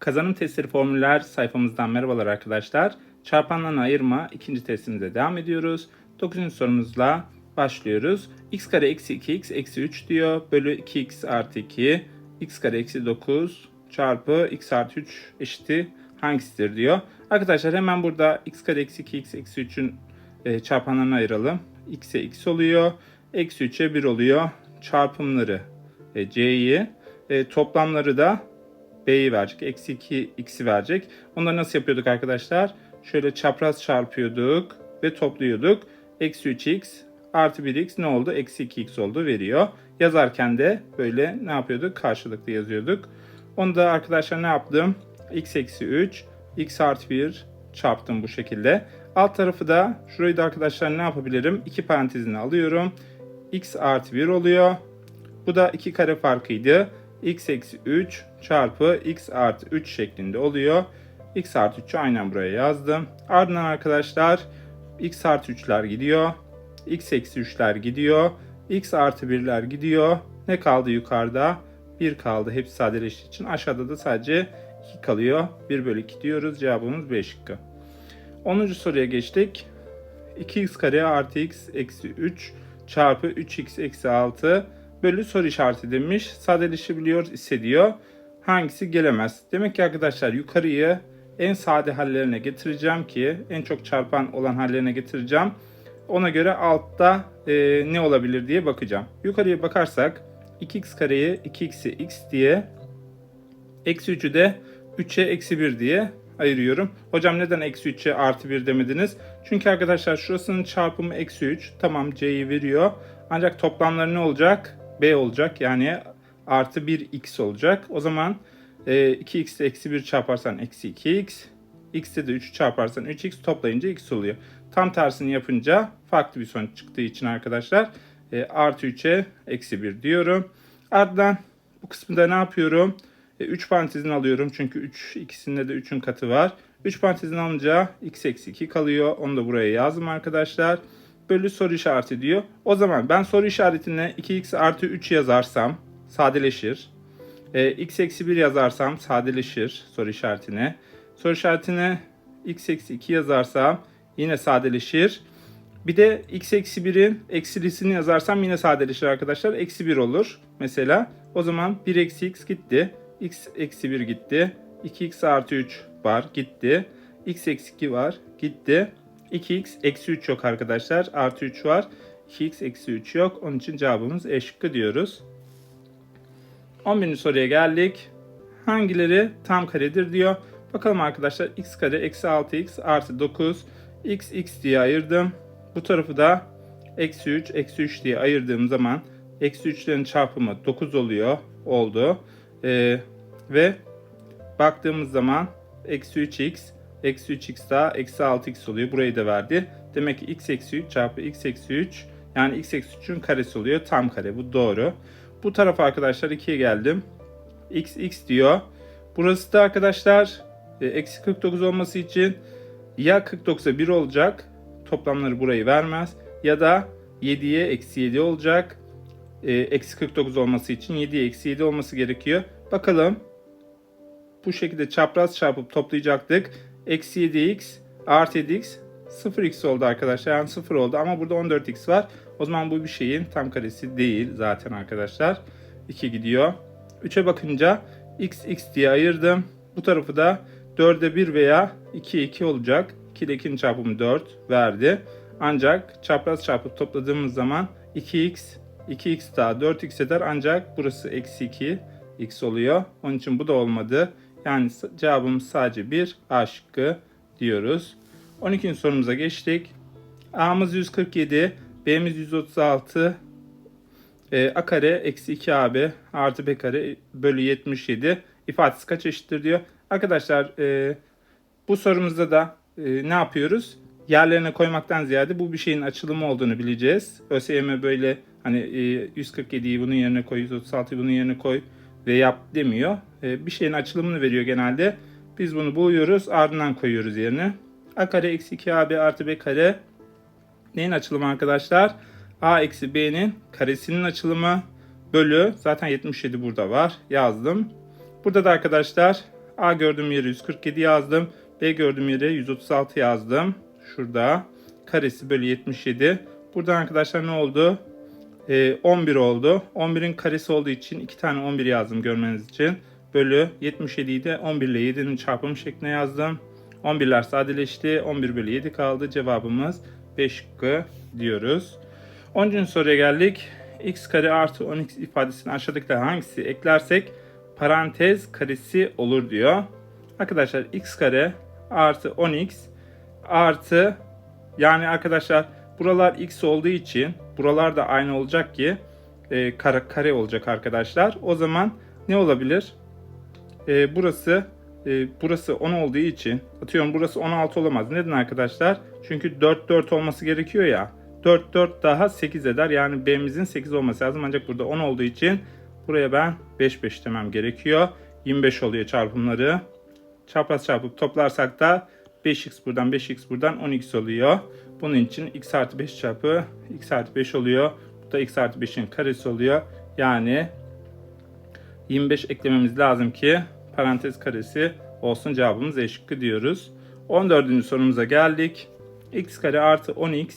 Kazanım testleri formüller sayfamızdan merhabalar arkadaşlar. Çarpanlarını ayırma ikinci testimize devam ediyoruz. 9. sorumuzla başlıyoruz. x kare eksi 2x eksi 3 diyor. Bölü 2x artı 2. x kare eksi 9 çarpı x artı 3 eşiti hangisidir diyor. Arkadaşlar hemen burada x kare eksi 2x eksi 3'ün e, çarpanlarını ayıralım. x'e x oluyor. Eksi 3'e 1 oluyor. Çarpımları e, c'yi. E, toplamları da b'yi verecek. Eksi 2 x'i verecek. Onları nasıl yapıyorduk arkadaşlar? Şöyle çapraz çarpıyorduk ve topluyorduk. Eksi 3x artı 1x ne oldu? Eksi 2x oldu veriyor. Yazarken de böyle ne yapıyorduk? Karşılıklı yazıyorduk. Onu da arkadaşlar ne yaptım? x eksi 3, x artı 1 çarptım bu şekilde. Alt tarafı da şurayı da arkadaşlar ne yapabilirim? İki parantezini alıyorum. x artı 1 oluyor. Bu da iki kare farkıydı. X eksi 3 çarpı x artı 3 şeklinde oluyor. x artı 3'ü aynen buraya yazdım. Ardından arkadaşlar x artı 3'ler gidiyor. x eksi 3'ler gidiyor. x artı 1'ler gidiyor. Ne kaldı yukarıda? 1 kaldı. Hepsi sadeleştiği için. Aşağıda da sadece 2 kalıyor. 1 bölü 2 diyoruz. Cevabımız B şıkkı. 10. soruya geçtik. 2x kare artı x eksi 3 çarpı 3x eksi 6 bölü soru işareti demiş. Sadeleşebiliyor ise diyor. Hangisi gelemez? Demek ki arkadaşlar yukarıyı en sade hallerine getireceğim ki en çok çarpan olan hallerine getireceğim. Ona göre altta e, ne olabilir diye bakacağım. Yukarıya bakarsak 2x kareyi 2x'e x diye eksi 3'ü de 3'e eksi 1 diye ayırıyorum. Hocam neden eksi 3'e artı 1 demediniz? Çünkü arkadaşlar şurasının çarpımı eksi 3. Tamam c'yi veriyor. Ancak toplamları ne olacak? B olacak. Yani artı 1x olacak. O zaman e, 2x ile eksi 1 çarparsan eksi 2x. x'te de 3 çarparsan 3x toplayınca x oluyor. Tam tersini yapınca farklı bir sonuç çıktığı için arkadaşlar e, artı 3'e eksi 1 diyorum. Ardından bu kısmında ne yapıyorum? 3 parantezini alıyorum çünkü 3 ikisinde de 3'ün katı var. 3 parantezini alınca x eksi 2 kalıyor. Onu da buraya yazdım arkadaşlar. Bölü soru işareti diyor. O zaman ben soru işaretine 2x artı 3 yazarsam sadeleşir. E, x eksi 1 yazarsam sadeleşir soru işaretine. Soru işaretine x eksi 2 yazarsam yine sadeleşir. Bir de x eksi 1'in eksilisini yazarsam yine sadeleşir arkadaşlar. Eksi 1 olur mesela. O zaman 1 eksi x gitti. x eksi 1 gitti. 2x artı 3 var gitti. x eksi 2 var gitti. 2x eksi 3 yok arkadaşlar. Artı 3 var. 2x eksi 3 yok. Onun için cevabımız E şıkkı diyoruz. 11. soruya geldik. Hangileri tam karedir diyor. Bakalım arkadaşlar x kare eksi 6x artı 9 x x diye ayırdım. Bu tarafı da eksi 3 eksi 3 diye ayırdığım zaman eksi 3'lerin çarpımı 9 oluyor. Oldu. Ee, ve baktığımız zaman eksi 3x eksi 3x daha eksi 6x oluyor. Burayı da verdi. Demek ki x eksi 3 çarpı x eksi 3 yani x eksi 3'ün karesi oluyor. Tam kare bu doğru. Bu tarafa arkadaşlar 2'ye geldim. x x diyor. Burası da arkadaşlar e, eksi 49 olması için ya 49'a 1 olacak. Toplamları burayı vermez. Ya da 7'ye eksi 7 olacak. E, eksi 49 olması için 7'ye eksi 7 olması gerekiyor. Bakalım. Bu şekilde çapraz çarpıp toplayacaktık. Eksi 7x artı 7x 0x oldu arkadaşlar. Yani 0 oldu ama burada 14x var. O zaman bu bir şeyin tam karesi değil zaten arkadaşlar. 2 gidiyor. 3'e bakınca x x diye ayırdım. Bu tarafı da 4'e 1 veya 2'ye 2 olacak. 2 ile 2'nin çarpımı 4 verdi. Ancak çapraz çarpıp topladığımız zaman 2x 2x daha 4x eder ancak burası eksi 2 x oluyor. Onun için bu da olmadı. Yani cevabımız sadece 1 A şıkkı diyoruz. 12. sorumuza geçtik. A'mız 147, B'miz 136, e, A kare eksi 2AB artı B kare bölü 77 ifadesi kaç eşittir diyor. Arkadaşlar e, bu sorumuzda da e, ne yapıyoruz? Yerlerine koymaktan ziyade bu bir şeyin açılımı olduğunu bileceğiz. ÖSYM böyle hani e, 147'yi bunun yerine koy, 136'yı bunun yerine koy ve yap demiyor. E, bir şeyin açılımını veriyor genelde. Biz bunu buluyoruz ardından koyuyoruz yerine. A kare eksi 2AB artı B kare neyin açılımı arkadaşlar? A eksi B'nin karesinin açılımı bölü zaten 77 burada var yazdım. Burada da arkadaşlar A gördüğüm yere 147 yazdım. B gördüğüm yere 136 yazdım. Şurada. Karesi bölü 77. Buradan arkadaşlar ne oldu? Ee, 11 oldu. 11'in karesi olduğu için 2 tane 11 yazdım görmeniz için. Bölü 77'yi de 11 ile 7'nin çarpımı şeklinde yazdım. 11'ler sadeleşti. 11 bölü 7 kaldı. Cevabımız 5 şıkkı diyoruz. 10. soruya geldik. x kare artı 10x ifadesini aşağıdakilerden hangisi eklersek parantez karesi olur diyor. Arkadaşlar x kare artı 10x artı yani arkadaşlar buralar x olduğu için buralar da aynı olacak ki e, kare, kare olacak arkadaşlar. O zaman ne olabilir? E, burası e, burası 10 olduğu için atıyorum burası 16 olamaz. Neden arkadaşlar? Çünkü 4 4 olması gerekiyor ya. 4 4 daha 8 eder. Yani B'mizin 8 olması lazım. Ancak burada 10 olduğu için buraya ben 5 5 demem gerekiyor. 25 oluyor çarpımları. Çapraz çarpıp toplarsak da 5x buradan 5x buradan 10x oluyor. Bunun için x artı 5 çarpı x artı 5 oluyor. Bu da x artı 5'in karesi oluyor. Yani 25 eklememiz lazım ki parantez karesi olsun cevabımız E şıkkı diyoruz. 14. sorumuza geldik. x kare artı 10x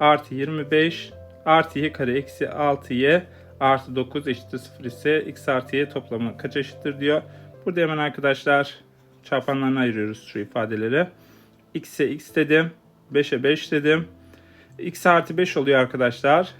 artı 25 artı y kare eksi 6y artı 9 eşittir 0 ise x artı y toplamı kaç eşittir diyor. Burada hemen arkadaşlar çarpanlarını ayırıyoruz şu ifadeleri. x'e x dedim. 5'e 5 dedim. x artı 5 oluyor arkadaşlar.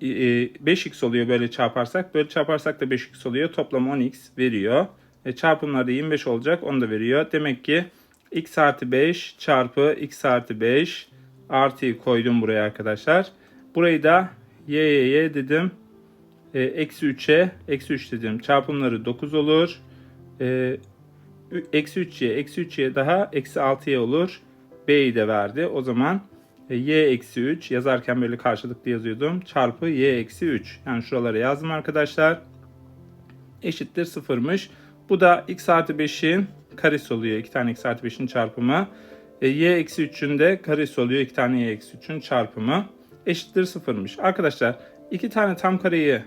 E, 5x oluyor böyle çarparsak. Böyle çarparsak da 5x oluyor. Toplam 10x veriyor. E, çarpımlarda 25 olacak. Onu da veriyor. Demek ki x artı 5 çarpı x artı 5 artıyı koydum buraya arkadaşlar. Burayı da y y y dedim. E, eksi 3'e eksi 3 dedim. Çarpımları 9 olur. E, eksi 3y eksi 3y daha eksi 6y olur. B'yi de verdi. O zaman e, y eksi 3 yazarken böyle karşılıklı yazıyordum. Çarpı y eksi 3. Yani şuralara yazdım arkadaşlar. Eşittir sıfırmış. Bu da x artı 5'in karesi oluyor. 2 tane x artı 5'in çarpımı. E, y eksi 3'ün de karesi oluyor. 2 tane y eksi 3'ün çarpımı. Eşittir sıfırmış. Arkadaşlar iki tane tam kareyi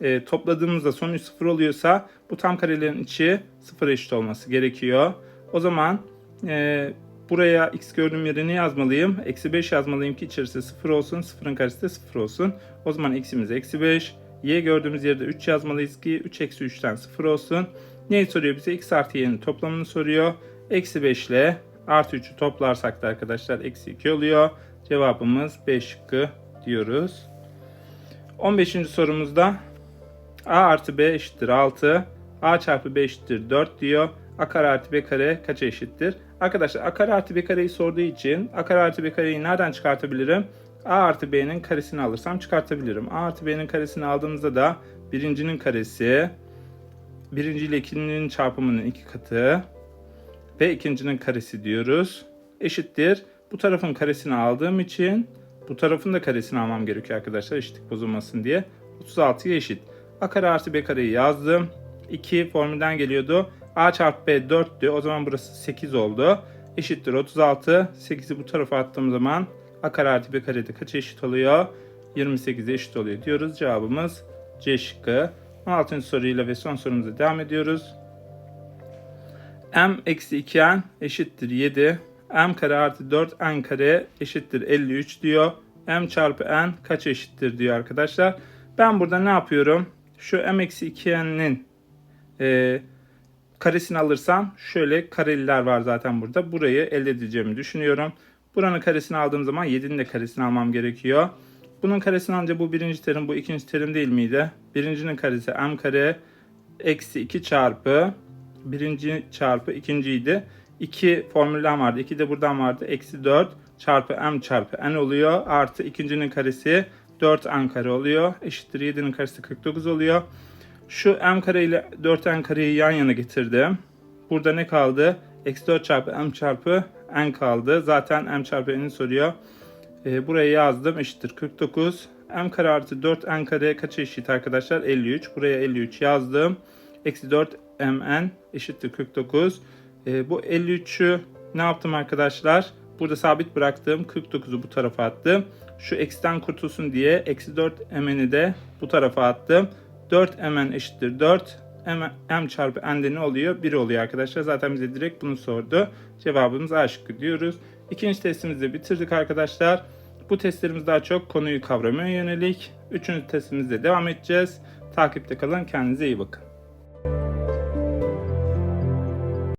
e, topladığımızda sonuç sıfır oluyorsa bu tam karelerin içi sıfır eşit olması gerekiyor. O zaman e, buraya x gördüğüm yere ne yazmalıyım? Eksi 5 yazmalıyım ki içerisi 0 olsun. Sıfırın karesi de 0 olsun. O zaman x'imiz eksi 5. Y gördüğümüz yerde 3 yazmalıyız ki 3 eksi 3'ten 0 olsun. Neyi soruyor bize? x artı y'nin toplamını soruyor. Eksi 5 ile artı 3'ü toplarsak da arkadaşlar eksi 2 oluyor. Cevabımız 5 şıkkı diyoruz. 15. sorumuzda a artı b eşittir 6. a çarpı b eşittir 4 diyor. A kare artı b kare kaça eşittir? Arkadaşlar a kare artı b kareyi sorduğu için a kare artı b kareyi nereden çıkartabilirim? a artı b'nin karesini alırsam çıkartabilirim. a artı b'nin karesini aldığımızda da birincinin karesi birinci ile ikincinin çarpımının iki katı ve ikincinin karesi diyoruz. Eşittir. Bu tarafın karesini aldığım için bu tarafın da karesini almam gerekiyor arkadaşlar eşitlik bozulmasın diye. 36'ya eşit. A kare artı B kareyi yazdım. 2 formülden geliyordu. A çarpı B 4'tü. O zaman burası 8 oldu. Eşittir 36. 8'i bu tarafa attığım zaman A kare artı B kare de kaç eşit oluyor? 28'e eşit oluyor diyoruz. Cevabımız C şıkkı. 16. soruyla ve son sorumuza devam ediyoruz. m eksi 2n eşittir 7. m kare artı 4 n kare eşittir 53 diyor. m çarpı n kaç eşittir diyor arkadaşlar. Ben burada ne yapıyorum? Şu m eksi 2n'nin e, karesini alırsam şöyle kareliler var zaten burada. Burayı elde edeceğimi düşünüyorum. Buranın karesini aldığım zaman 7'nin de karesini almam gerekiyor. Bunun karesini alınca bu birinci terim bu ikinci terim değil miydi? Birincinin karesi m kare eksi 2 çarpı birinci çarpı ikinciydi. 2 formülden vardı. 2 de buradan vardı. Eksi 4 çarpı m çarpı n oluyor. Artı ikincinin karesi 4 n kare oluyor. Eşittir 7'nin karesi 49 oluyor. Şu m kare ile 4n kareyi yan yana getirdim. Burada ne kaldı? Eksi 4 çarpı m çarpı n kaldı. Zaten m çarpı n'i soruyor. E, buraya yazdım. Eşittir 49. m kare artı 4 n kare kaça eşit arkadaşlar? 53. Buraya 53 yazdım. Eksi 4 mn eşittir 49. E, bu 53'ü ne yaptım arkadaşlar? Burada sabit bıraktım. 49'u bu tarafa attım. Şu eksiden kurtulsun diye eksi 4 mn'i de bu tarafa attım. 4 mn eşittir 4. m, m çarpı n'de ne oluyor? 1 oluyor arkadaşlar. Zaten bize direkt bunu sordu. Cevabımız A şıkkı diyoruz. İkinci testimizi bitirdik arkadaşlar. Bu testlerimiz daha çok konuyu kavramaya yönelik. Üçüncü testimizde devam edeceğiz. Takipte kalın. Kendinize iyi bakın.